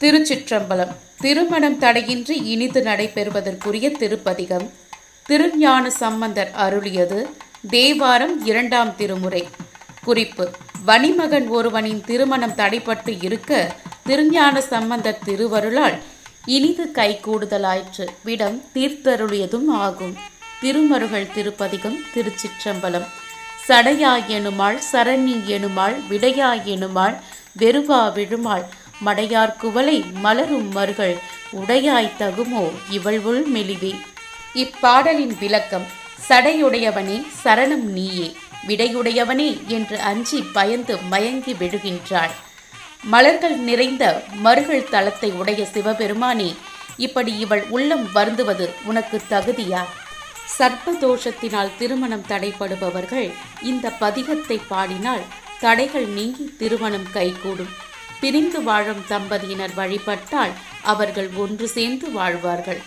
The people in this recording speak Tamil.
திருச்சிற்றம்பலம். திருமணம் தடையின்றி இனிது நடைபெறுவதற்குரிய திருப்பதிகம். திருஞான சம்பந்தர் அருளியது தேவாரம் இரண்டாம் திருமுறை. குறிப்பு. வணிமகன் ஒருவனின் திருமணம் தடைப்பட்டு இருக்க திருஞான சம்பந்தர் திருவருளால் இனிது கைகூடுதலாயிற்று. விடம் தீர்த்தருளியதும் ஆகும். திருமருகள் திருப்பதிகம் திருச்சிற்றம்பலம். சடையா எனுமாள் சரணி எனுமாள் விடையா எனுமாள் வெறுவா விழுமாள் மடையார் குவளை மலரும் மருகள் உடையாய் தகுமோ இவள் உள் மெலிவே இப்பாடலின் விளக்கம் சடையுடையவனே சரணம் நீயே விடையுடையவனே என்று அஞ்சி பயந்து மயங்கி விழுகின்றாள் மலர்கள் நிறைந்த மருகள் தளத்தை உடைய சிவபெருமானே இப்படி இவள் உள்ளம் வருந்துவது உனக்கு தகுதியா? சர்ப்பதோஷத்தினால் திருமணம் தடைப்படுபவர்கள் இந்த பதிகத்தை பாடினால் தடைகள் நீங்கி திருமணம் கைகூடும். பிரிந்து வாழும் தம்பதியினர் வழிபட்டால் அவர்கள் ஒன்று சேர்ந்து வாழ்வார்கள்.